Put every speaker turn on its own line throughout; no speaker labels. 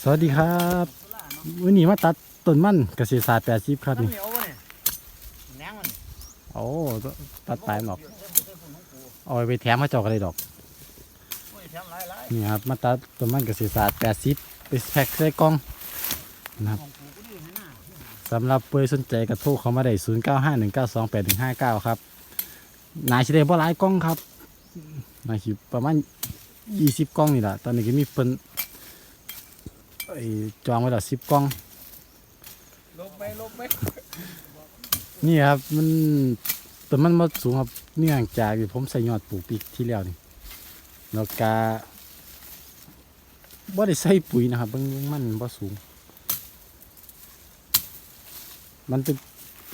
สวัสดีครับวันนี้มาตัดต้นมันเกษตรศาสตร์แปดสิบครับนี่
เหนียววะเนี่ยแหนงมัน
โอ้ตัดปลายมันออกเอาไปแถมมาเจอกอะไรดอก
โอ้ยแถมหลายหลาย
นี่ครับมาตัดต้นมันเกษตรศาสตร์แปดสิบไปแพ็คใส่กล่องนะครับ
ของกูก็ดีให้หน้า
สำหรับเพื่อสนใจกระโทรเขามาได้ศูนย์เก้าห้าหนึ่งเก้าสองแปดหนึ่งห้าเก้าครับนายชิได้บ่หลายกล่องครับนายชิประมาณยี่สิบกล่องนี่แหละตอนนี้ก็มีเพิ่น ไอ้จองไว้แล้วสิบกล่อง
ลบไปลบไป
นี่ครับมันต้นมันมาสูงครับเนื่องจากที่ผมใส่ยอดปลูกปีที่แล้วนี่แล้วก็บ่ได้ใส่ปุ๋ยนะครับเบิ่งมันบ่สูง มันเป็น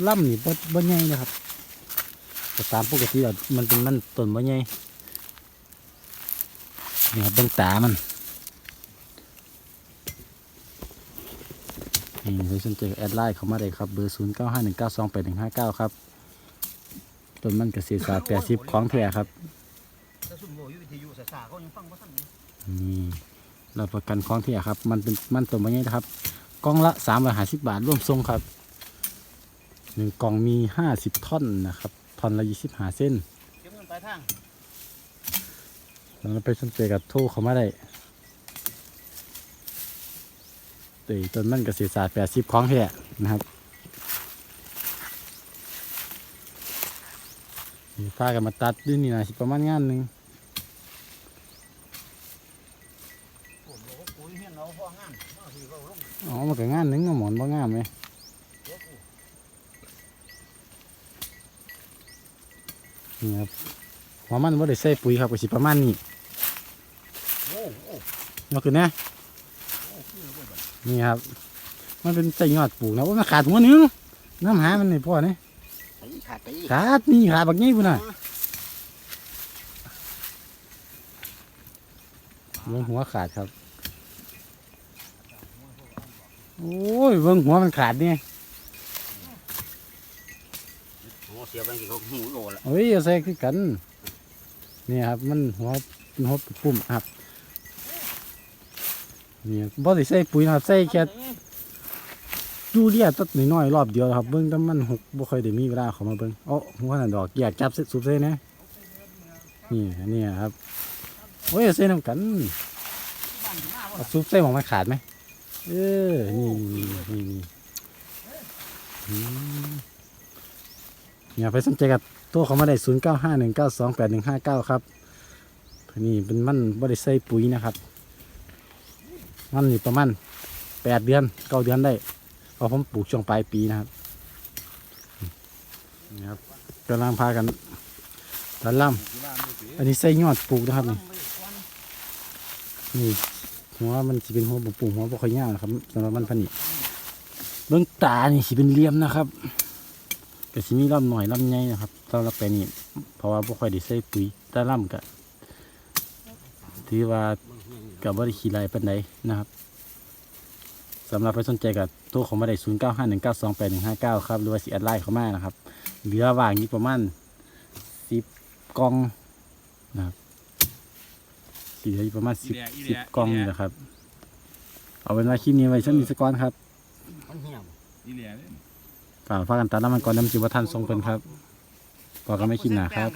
ลำนี่บ่บ่ใหญ่นะครับแต่ตามปกติแล้วมันเป็นมันต้นบ่ใหญ่นี่ครับเบิ่งตามัน ใครสนใจก็แอดไลน์เข้ามาได้ครับ เบอร์ 0 9 5 1 9 2 8 1 5 9 ครับต้นมันเกษตรศาสตร์80ของแท้ครับ
ถ้าสุ่มโง่อยู่วิทยุสาสาเขายังฟังว่าสั่นนี่
นี่รับประกันของแท้ครับ มันเป็นมันต้นบ่ใหญ่นะครับ กล่องละ350บาทร่วมทรงครับหนึ่งกล่องมี 50 ท่อนนะครับท่อนละ25เส้น
เก็บเงินปลายทาง
แล้วไปสนใจกับโทรเขามาได้ ตีต้นมันเกษตรศาสตร์80ของแท้นะครับนี่พากันมาตัดด้วยนี่นะสิประมาณงานหนึ่ง
ผมบอกว่าปุ๋ยเฮียนเราพ่องานมาคือเขาลง
อ๋อมันก็งานหนึ่งเนาะหมอนบ่งามไหม
เดี๋ยวกู
นี่ครับหัวมันบ่ได้ใส่ปุ๋ยครับก็สิประมาณนี้
โอ้โอ้
ยกขึ้นนะ
โอ้คือเว้ยบัด
นี่ครับ มันเป็นใจยอดปลูกนะว่ามันขาดหัวหนึงน้ำหามันนี่พ่อเนี่ย
ตีขาดตี
ขาดนี่ขาดบักงี้พุ่นน่ะเบิ่งหัวขาดครับ โอ้ยเบิ่งหัวมันขาดเนี่ย
โอ้เสียบางทีเขาหูโลละ
เฮ้ยเอาใส่คือกัน นี่ครับ มันหัวมันหัวปุ่มครับ นี่บ่ได้ใส่ปุ๋ยนะครับใส่แค่ยูเรียตัดน้อยๆรอบเดียวครับเบิ้งแต่มันหกบ่ค่อยได้มีเวลาเข้ามาเบิ้งเอ๋อหัวนั่นดอกอยากจับสุบเส้นนะนี่อันนี่ครับโอ้ยเอาเส้นน้ำกันเอาซุปเส้นของมันขาดไหมเออนี่นี่นี่นี่อย่าไปสนใจกับตัวเขามาได้ศูนย์เก้าห้าหนึ่งเก้าสองแปดหนึ่งห้าเก้าครับนี่เป็นมันบ่ได้ใส่ปุ๋ยนะครับ มันนี่ประมาณแปดเดือนเก้าเดือนได้เพราะผมปลูกช่วงปลายปีนะครับนี่ครับกำลังพากันตัดล่ำอันนี้ใส่ยอดปลูกนะครับนี่นี่หัวมันจะเป็นหัวปลูกหัวบ่ค่อยยาวนะครับสำหรับมันพันนี่เบื้องตานี่สิเป็นเลี่ยมนะครับก็สิมีลำหน่อยลำใหญ่นะครับสำหรับแปลนี้เพราะว่าบ่ค่อยได้ใส่ปุ๋ยแต่ล่ำก็ถือว่า กับบ่ได้ขี้ไรปานใดนะครับสำหรับใครสนใจกับตัวของมาได้ศูนย์เก้าห้าหนึ่งเก้าสองแปดหนึ่งห้าเก้าครับหรือว่าสีแอดไลน์เข้ามานะครับ เหลือว่างอยู่ประมาณสิบกล่องนะครับสีเหลืออยู่ประมาณสิบสิบกล่องนี่แหละครับ เอาเป็นว่าคลิปนี้ไว้ชั้นมีสกอนครับ
มันเหี่ยว
อีเหลียเลย
ฝากฝากกันตัดน้ำมันก่อนน้ำจิบว่าท่านทรงเป็นครับบอกกันไม่คิดหนาครับ